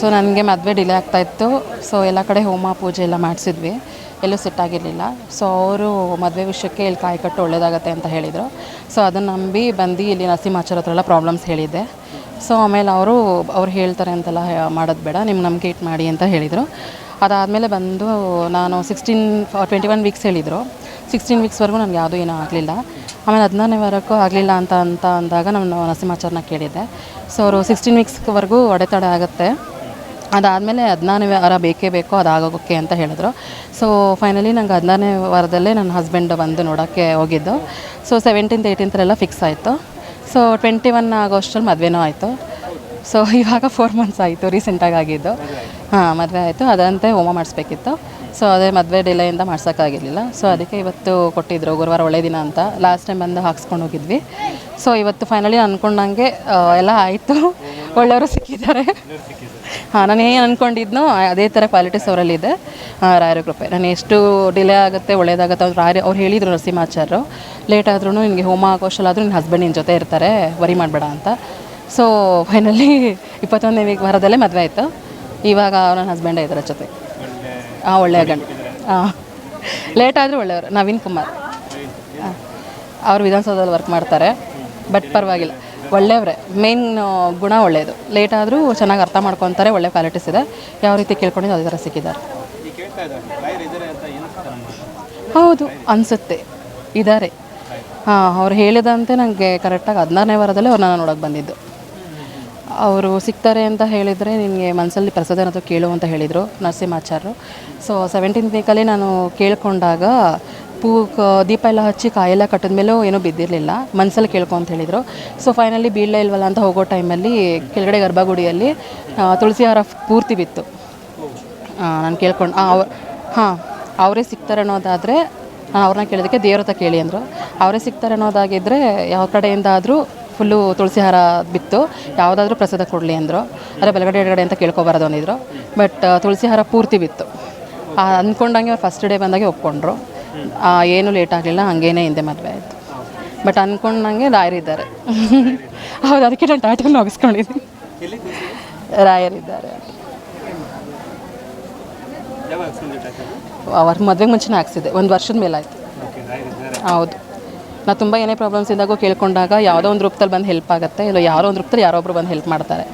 So ನನಗೆ ಮದುವೆ delay ಆಗ್ತಾ ಇತ್ತು. ಸೊ ಎಲ್ಲ ಕಡೆ ಹೋಮ ಪೂಜೆ ಎಲ್ಲ ಮಾಡಿಸಿದ್ವಿ. ಎಲ್ಲೂ ಸೆಟ್ ಆಗಿರಲಿಲ್ಲ. ಸೊ ಅವರು ಮದುವೆ ವಿಷಯಕ್ಕೆ ಇಲ್ಲಿ ಕಾಯಿ ಕಟ್ಟು ಒಳ್ಳೇದಾಗತ್ತೆ ಅಂತ ಹೇಳಿದರು. ಸೊ ಅದನ್ನು ನಂಬಿ ಬಂದು ಇಲ್ಲಿ ನರಸಿಂಹಾಚಾರ ಹತ್ರ ಎಲ್ಲ ಪ್ರಾಬ್ಲಮ್ಸ್ ಹೇಳಿದ್ದೆ. ಸೊ ಆಮೇಲೆ ಅವರು, ಅವ್ರು ಹೇಳ್ತಾರೆ ಅಂತೆಲ್ಲ ಮಾಡೋದು ಬೇಡ ನಿಮ್ಮ ನಂಬಿಕೆ ಇಟ್ಟು ಮಾಡಿ ಅಂತ ಹೇಳಿದರು. ಅದಾದಮೇಲೆ ಬಂದು ನಾನು ಸಿಕ್ಸ್ಟೀನ್ ಟ್ವೆಂಟಿ ಒನ್ ವೀಕ್ಸ್ ಹೇಳಿದರು ಸಿಕ್ಸ್ಟೀನ್ ವೀಕ್ಸ್ವರೆಗೂ ನನಗೆ ಯಾವುದೂ ಏನೂ ಆಗಲಿಲ್ಲ. ಆಮೇಲೆ ಹದಿನಾರನೇ ವಾರಕ್ಕೂ ಆಗಲಿಲ್ಲ ಅಂತ ಅಂತ ಅಂದಾಗ ನಾನು ನರಸಿಂಹಾಚಾರನ ಕೇಳಿದ್ದೆ. ಸೊ ಅವರು ಸಿಕ್ಸ್ಟೀನ್ ವೀಕ್ಸ್ವರೆಗೂ ಒಡೆತಡೆ ಆಗುತ್ತೆ. ಅದಾದಮೇಲೆ ಹದಿನಾರನೇ ವಾರ ಬೇಕೇ ಬೇಕೋ ಅದಾಗೋಕ್ಕೆ ಅಂತ ಹೇಳಿದ್ರು. ಸೊ ಫೈನಲಿ ನಂಗೆ ಹದಿನಾರನೇ ವಾರದಲ್ಲೇ ನನ್ನ ಹಸ್ಬೆಂಡ್ ಬಂದು ನೋಡೋಕ್ಕೆ ಹೋಗಿದ್ದು. ಸೊ ಸೆವೆಂಟೀನ್ತ್ ಏಯ್ಟೀನ್ತ್ರೆಲ್ಲ ಫಿಕ್ಸ್ ಆಯಿತು. ಸೊ ಟ್ವೆಂಟಿ ಒನ್ ಆಗೋಷ್ಟರಲ್ಲಿ ಮದುವೆನೂ ಆಯಿತು. ಸೊ ಇವಾಗ ಫೋರ್ ಮಂತ್ಸ್ ಆಯಿತು ರೀಸೆಂಟಾಗಿ ಆಗಿದ್ದು. ಹಾಂ ಮದುವೆ ಆಯಿತು. ಅದಂತೆ ಹೋಮ ಮಾಡಿಸ್ಬೇಕಿತ್ತು. ಸೊ ಅದೇ ಮದುವೆ ಡಿಲೆಯಿಂದ ಮಾಡ್ಸೋಕ್ಕಾಗಿರಲಿಲ್ಲ. ಸೊ ಅದಕ್ಕೆ ಇವತ್ತು ಕೊಟ್ಟಿದ್ರು ಗುರುವಾರ ಒಳ್ಳೆ ದಿನ ಅಂತ. ಲಾಸ್ಟ್ ಟೈಮ್ ಬಂದು ಹಾಕ್ಸ್ಕೊಂಡು ಹೋಗಿದ್ವಿ. ಸೊ ಇವತ್ತು ಫೈನಲಿ ಅಂದ್ಕೊಂಡಂಗೆ ಎಲ್ಲ ಆಯಿತು. ಒಳ್ಳೆಯವರು ಸಿಕ್ಕಿದ್ದಾರೆ. ಹಾಂ ನಾನು ಏನು ಅಂದ್ಕೊಂಡಿದ್ನೋ ಅದೇ ಥರ ಕ್ವಾಲಿಟೀಸ್ ಅವರಲ್ಲಿದೆ ರಾಯರ ಕೃಪೆ. ನಾನು ಎಷ್ಟು ಡಿಲೇ ಆಗುತ್ತೆ ಒಳ್ಳೇದಾಗುತ್ತೆ ಅವ್ರು ರಾಯ ಅವ್ರು ಹೇಳಿದರು ನರಸಿಂಹಾಚಾರ್ಯರು ಲೇಟ್ ಆದ್ರೂ ನಿಮಗೆ ಹೋಮ ಆಗೋಷ್ಟಲ್ಲಾದರೂ ನಿನ್ನ ಹಸ್ಬೆಂಡ್ ನಿನ್ನ ಜೊತೆ ಇರ್ತಾರೆ. ವರಿ ಮಾಡಬೇಡ ಅಂತ. ಸೊ ಫೈನಲಿ ಇಪ್ಪತ್ತೊಂದನೇ ವೀಕ್ ವಾರದಲ್ಲೇ ಮದುವೆ ಆಯಿತು. ಇವಾಗ ನನ್ನ ಹಸ್ಬೆಂಡೇ ಇದರ ಜೊತೆ. ಹಾಂ ಒಳ್ಳೆಯ ಗಂಡ. ಹಾಂ ಲೇಟ್ ಆದರೂ ಒಳ್ಳೆಯವರು. ನವೀನ್ ಕುಮಾರ್. ಹಾಂ ಅವರು ವಿಧಾನಸೌಧದಲ್ಲಿ ವರ್ಕ್ ಮಾಡ್ತಾರೆ. ಬಟ್ ಪರವಾಗಿಲ್ಲ. ಒಳ್ಳೆಯವರೇ. ಮೇನ್ ಗುಣ ಒಳ್ಳೆಯದು. ಲೇಟ್ ಆದರೂ ಚೆನ್ನಾಗಿ ಅರ್ಥ ಮಾಡ್ಕೊತಾರೆ ಒಳ್ಳೆ ಕ್ವಾಲಿಟೀಸ್ ಇದೆ. ಯಾವ ರೀತಿ ಕೇಳ್ಕೊಂಡಿದ್ದು ಅದೇ ಥರ ಸಿಕ್ಕಿದ್ದಾರೆ. ಹೌದು ಅನಿಸುತ್ತೆ. ಇದ್ದಾರೆ. ಹಾಂ ಅವ್ರು ಹೇಳಿದಂತೆ ನನಗೆ ಕರೆಕ್ಟಾಗಿ ಹದಿನಾರನೇ ವಾರದಲ್ಲೇ ಅವ್ರನ್ನ ನೋಡೋಕೆ ಬಂದಿದ್ದು. ಅವರು ಸಿಗ್ತಾರೆ ಅಂತ ಹೇಳಿದರೆ ನಿನಗೆ ಮನಸ್ಸಲ್ಲಿ ಪ್ರಸಾದ ಏನಾದರೂ ಕೇಳು ಅಂತ ಹೇಳಿದರು ನರಸಿಂಹಾಚಾರ್ಯರು ಸೊ ಸೆವೆಂಟೀನ್ ವೀಕಲ್ಲಿ ನಾನು ಕೇಳ್ಕೊಂಡಾಗ ಪೂ ದೀಪ ಎಲ್ಲ ಹಚ್ಚಿ ಕಾಯೆಲ್ಲ ಕಟ್ಟಿದ ಮೇಲೂ ಏನೂ ಬಿದ್ದಿರಲಿಲ್ಲ. ಮನಸ್ಸಲ್ಲಿ ಕೇಳ್ಕೊ ಅಂತ ಹೇಳಿದರು. ಸೊ ಫೈನಲಿ ಬೀಳಲೇ ಇಲ್ವಲ್ಲ ಅಂತ ಹೋಗೋ ಟೈಮಲ್ಲಿ ಕೆಳಗಡೆ ಗರ್ಭಗುಡಿಯಲ್ಲಿ ತುಳಸಿ ಹಾರ ಪೂರ್ತಿ ಬಿತ್ತು. ನಾನು ಕೇಳ್ಕೊಂಡು ಅವ್ರು, ಹಾಂ, ಅವರೇ ಸಿಗ್ತಾರೆ ಅನ್ನೋದಾದರೆ, ನಾನು ಅವ್ರನ್ನ ಕೇಳೋದಕ್ಕೆ ದೇವ್ರ ಹತ್ರ ಕೇಳಿ ಅಂದರು. ಅವರೇ ಸಿಗ್ತಾರೆ ಅನ್ನೋದಾಗಿದ್ದರೆ ಯಾವ ಕಡೆಯಿಂದ ಆದರೂ ಫುಲ್ಲು ತುಳಸಿ ಹಾರ ಬಿತ್ತು. ಯಾವುದಾದ್ರೂ ಪ್ರಸಾದ ಕೊಡಲಿ ಅಂದರು. ಅದರ ಬೆಳಗಡೆ ಎಡಗಡೆ ಅಂತ ಕೇಳ್ಕೊಬಾರ್ದು ಅಂದಿದ್ರು. ಬಟ್ ತುಳಸಿ ಹಾರ ಪೂರ್ತಿ ಬಿತ್ತು. ಆ, ಅಂದ್ಕೊಂಡಂಗೆ ಅವ್ರು ಫಸ್ಟ್ ಡೇ ಬಂದಾಗೆ ಒಪ್ಕೊಂಡ್ರು. ಏನೂ ಲೇಟ್ ಆಗಲಿಲ್ಲ ಹಂಗೇನೆ ಹಿಂದೆ ಮದುವೆ ಆಯಿತು. ಬಟ್ ಅಂದ್ಕೊಂಡಂಗೆ ರಾಯರಿದ್ದಾರೆ ಹೌದು ಅದಕ್ಕೆ ನಾನು ಟಾಟಲ್ ಮುಗಿಸ್ಕೊಂಡಿದ್ದೀನಿ. ರಾಯರಿದ್ದಾರೆ ಅವ್ರ ಮದುವೆ ಮುಂಚೆನೇ ಹಾಕ್ಸಿದೆ ಒಂದು ವರ್ಷದ ಮೇಲೆ ಆಯಿತು ಹೌದು. ನಾ ತುಂಬ ಏನೇ ಪ್ರಾಬ್ಲಮ್ಸ್ ಇದ್ದಾಗೂ ಕೇಳ್ಕೊಂಡಾಗ ಯಾವುದೋ ಒಂದು ರೂಪದಲ್ಲಿ ಬಂದು ಹೆಲ್ಪ್ ಆಗುತ್ತೆ, ಇಲ್ಲ ಯಾರೋ ಒಂದು ರೂಪದಲ್ಲಿ ಯಾರೋ ಒಬ್ಬರು ಬಂದು ಹೆಲ್ಪ್ ಮಾಡ್ತಾರೆ.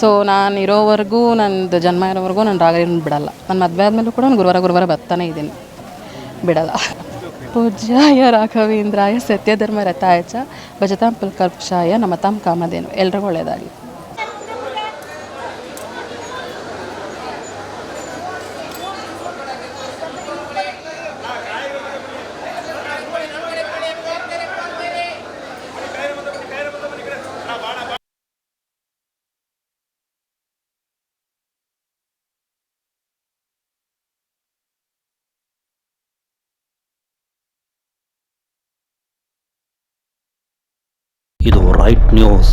ಸೊ ನಾನು ಇರೋವರೆಗೂ ನಂದು ಜನ್ಮ ಇರೋವರೆಗೂ ನಾನು ರಾಗ ಬಿಡಲ್ಲ. ನನ್ನ ಮದುವೆ ಆದಮೇಲೂ ಕೂಡ ನಾನು ಗುರುವಾರ ಗುರುವಾರ ಬರ್ತಾನೆ ಇದ್ದೀನಿ. ಬಿಡಲ್ಲ. ಪೂಜ್ಯಾಯ ರಾಘವೇಂದ್ರಾಯ ಸತ್ಯಧರ್ಮ ರಥಾಯ ಚ ಭಜತಾಂ ಪುಲ್ಕರ್ಷಾಯ ನಮತಾಂ ಕಾಮಧೇನು. ಎಲ್ರಿಗೂ ಒಳ್ಳೆಯದಾಗಲಿ വൈറ്റ് ന്യൂസ്